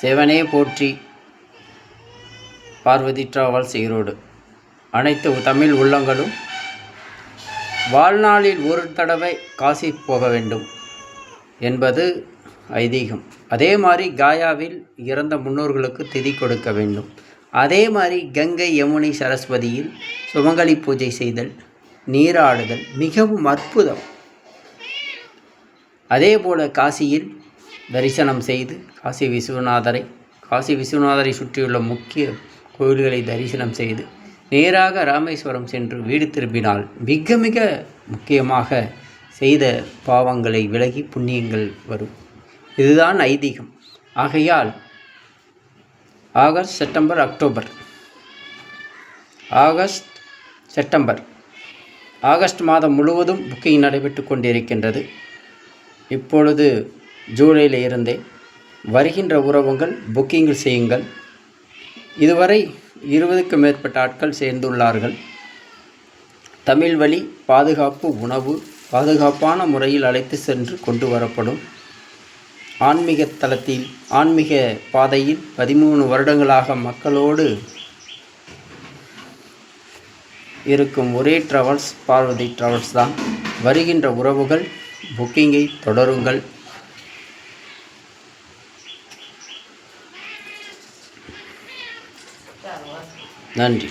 சிவனே போற்றி பார்வதி டிராவல்ஸ் ஈரோடு அனைத்து தமிழ் உள்ளங்களும் வாழ்நாளில் ஒரு தடவை காசி போக வேண்டும் என்பது ஐதீகம். அதே மாதிரி காயாவில் இறந்த முன்னோர்களுக்கு திதி கொடுக்க வேண்டும். அதே மாதிரி கங்கை யமுனை சரஸ்வதியில் சுமங்கலி பூஜை செய்தல் நீராடுதல் மிகவும் அற்புதம். அதே போல காசியில் தரிசனம் செய்து காசி விஸ்வநாதரை காசி விஸ்வநாதரை சுற்றியுள்ள முக்கிய கோயில்களை தரிசனம் செய்து நேராக ராமேஸ்வரம் சென்று வீடு திரும்பினால் மிக மிக முக்கியமாக செய்த பாவங்களை விலகி புண்ணியங்கள் வரும். இதுதான் ஐதீகம். ஆகையால் August September October. August September. August மாதம் முழுவதும் புக்கிங் நடைபெற்று கொண்டிருக்கின்றது. இப்பொழுது ஜூலையில் இருந்தே வருகின்ற உறவுகள் புக்கிங்கில் செய்யுங்கள். இதுவரை இருபதுக்கும் மேற்பட்ட ஆட்கள் சேர்ந்துள்ளார்கள். தமிழ் வழி பாதுகாப்பு உணவு பாதுகாப்பான முறையில் அழைத்து சென்று கொண்டு வரப்படும். ஆன்மீக தளத்தில் ஆன்மீக பாதையில் பதிமூணு வருடங்களாக மக்களோடு இருக்கும் ஒரே ட்ராவல்ஸ் பார்வதி ட்ராவல்ஸ் தான். வருகின்ற உறவுகள் புக்கிங்கை தொடருங்கள். நன்றி.